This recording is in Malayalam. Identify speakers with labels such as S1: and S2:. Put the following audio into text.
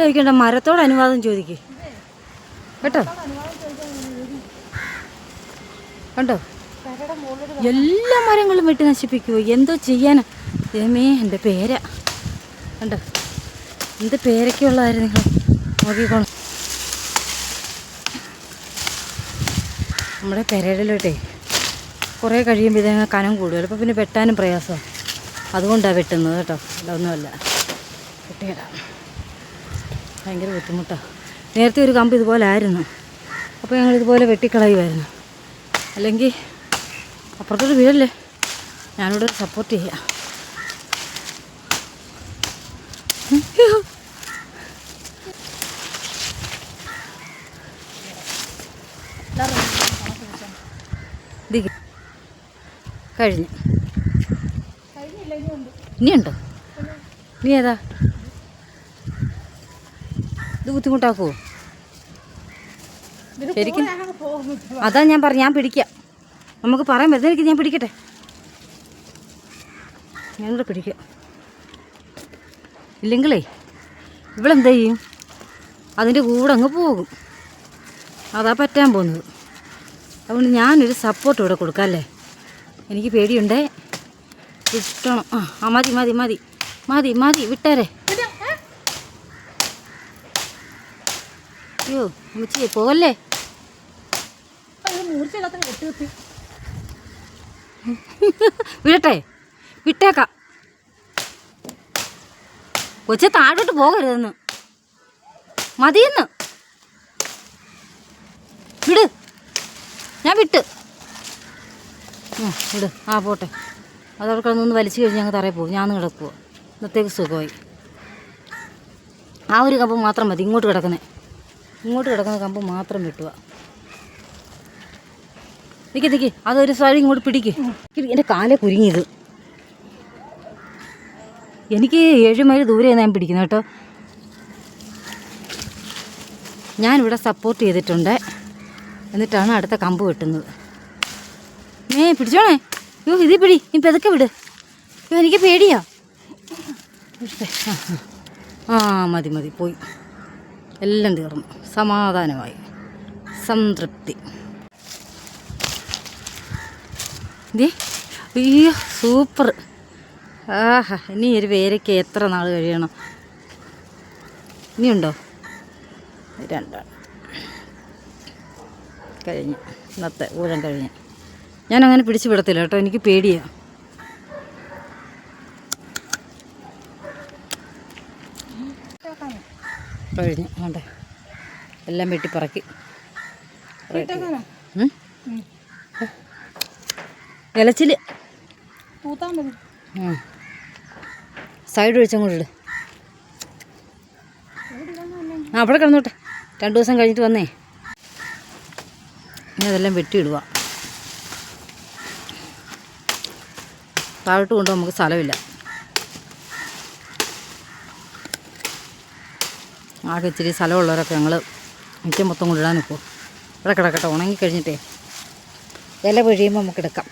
S1: ചോദിക്കണ്ട മരത്തോട് അനുവാദം ചോദിക്കേ. കേട്ടോ? കണ്ടോ? എല്ലാ മരങ്ങളും വെട്ടി നശിപ്പിക്കുമോ എന്തോ ചെയ്യാനാ? ദൈവമേ എന്റെ പേര. കണ്ടോ? എന്ത് പേരൊക്കെയുള്ളതായിരുന്നു നിങ്ങൾ നോക്കിക്കോളും. നമ്മുടെ പെരയിലോട്ടേ കുറേ കഴിയുമ്പോൾ ഇതങ്ങനെ കനം കൂടും. അപ്പോൾ പിന്നെ വെട്ടാനും പ്രയാസമാണ് അതുകൊണ്ടാണ് വെട്ടുന്നത് കേട്ടോ. അതൊന്നുമല്ല വെട്ടിയിടാം ഭയങ്കര ബുദ്ധിമുട്ടാണ് നേരത്തെ ഒരു കമ്പ് ഇതുപോലെ ആയിരുന്നു. അപ്പോൾ ഞങ്ങൾ ഇതുപോലെ വെട്ടിക്കളയുമായിരുന്നു അല്ലെങ്കിൽ അപ്പുറത്തോട്ട് വീഴല്ലേ ഞാനിവിടെ സപ്പോർട്ട് ചെയ്യാം. കഴിഞ്ഞു. ഇനിയുണ്ടോ? നീ ഏതാ? ഇത് ബുദ്ധിമുട്ടാക്കുമോ ശരിക്കും അതാ ഞാൻ പറഞ്ഞു ഞാൻ പിടിക്കാം. നമുക്ക് പറയാൻ പറ്റുന്ന എനിക്ക് ഞാൻ പിടിക്കട്ടെ. ഞാനിവിടെ പിടിക്കാം. ഇല്ലെങ്കിലേ ഇവളെന്ത് ചെയ്യും? അതിന്റെ കൂടെ അങ്ങ് പോകും. അതാ പറ്റാൻ പോകുന്നത്. അതുകൊണ്ട് ഞാനൊരു സപ്പോർട്ട് ഇവിടെ കൊടുക്കാം അല്ലേ? എനിക്ക് പേടിയുണ്ടേ? വിട്ടണം. ആ ആ മതി മതി മതി. മതി മതി വിട്ടേരെ. അയ്യോ അമ്മച്ചി പോകല്ലേ വിടട്ടെ വിട്ടേക്കാം. കൊച്ചു താഴോട്ട് പോകരുതെന്ന്. മതിയെന്ന്. വിട്. ഞാൻ വിട്ട്. വിട്. ആ പോട്ടെ. അതവിടെ കിടന്നൊന്ന് വലിച്ചു കഴിഞ്ഞ് ഞങ്ങൾ തറയിൽ പോകും. ഞാൻ കിടക്കുക ഇന്നത്തേക്ക് സുഖമായി. ആ ഒരു കപ്പ് മാത്രം മതി ഇങ്ങോട്ട് കിടക്കുന്നത് ഇങ്ങോട്ട് കിടക്കുന്ന കമ്പ് മാത്രം വെട്ടുക. നിൽക്കി നിൽക്കി അതൊരു സൈഡ് ഇങ്ങോട്ട് പിടിക്ക്. എന്റെ കാലെ കുരുങ്ങിയത്. എനിക്ക് ഏഴ് മൈൽ ദൂരെയാണ് ഞാൻ പിടിക്കുന്നത് കേട്ടോ. ഞാനിവിടെ സപ്പോർട്ട് ചെയ്തിട്ടുണ്ട്. എന്നിട്ടാണ് അടുത്ത കമ്പ് വെട്ടുന്നത്. ഏ പിടിച്ചോണേ? അയ്യോ ഇതി പിടി. നീ പെതൊക്കെ വിട്. അയ്യോ എനിക്ക് പേടിയാ. ആ മതി മതി. പോയി. എല്ലാം തീർന്നു. സമാധാനമായി. സംതൃപ്തി. അയ്യോ സൂപ്പർ. ആഹാ ഇനി ഒരു പേരയ്ക്ക് എത്ര നാൾ കഴിയണം? ഇനിയുണ്ടോ? രണ്ടാണ് കഴിഞ്ഞ്. ഇന്നത്തെ ഊഴം കഴിഞ്ഞ്. ഞാനങ്ങനെ പിടിച്ചു വിടത്തില്ല കേട്ടോ എനിക്ക് പേടിയാണ് കഴിഞ്ഞു. വേണ്ടേ? എല്ലാം വെട്ടിപ്പറക്കി? ഇലച്ചിൽ. സൈഡ് ഒഴിച്ചങ്ങോട്ട് ഇട്. ആ അവിടെ കിടന്നോട്ടെ. രണ്ട് ദിവസം കഴിഞ്ഞിട്ട് വന്നേ. ഇനി അതെല്ലാം വെട്ടിയിടുക താഴോട്ട് കൊണ്ടുപോകാൻ നമുക്ക് സ്ഥലമില്ല. ആകെ ഇച്ചിരി സ്ഥലമുള്ളവരൊക്കെ ഞങ്ങൾ മിക്ക മൊത്തം കൊണ്ടിടാൻ നിൽക്കും ഇവിടെ കിടക്കട്ടെ ഉണങ്ങി കഴിഞ്ഞിട്ടേ. ഇല പൊഴിയുമ്പോൾ നമുക്ക് എടുക്കാം.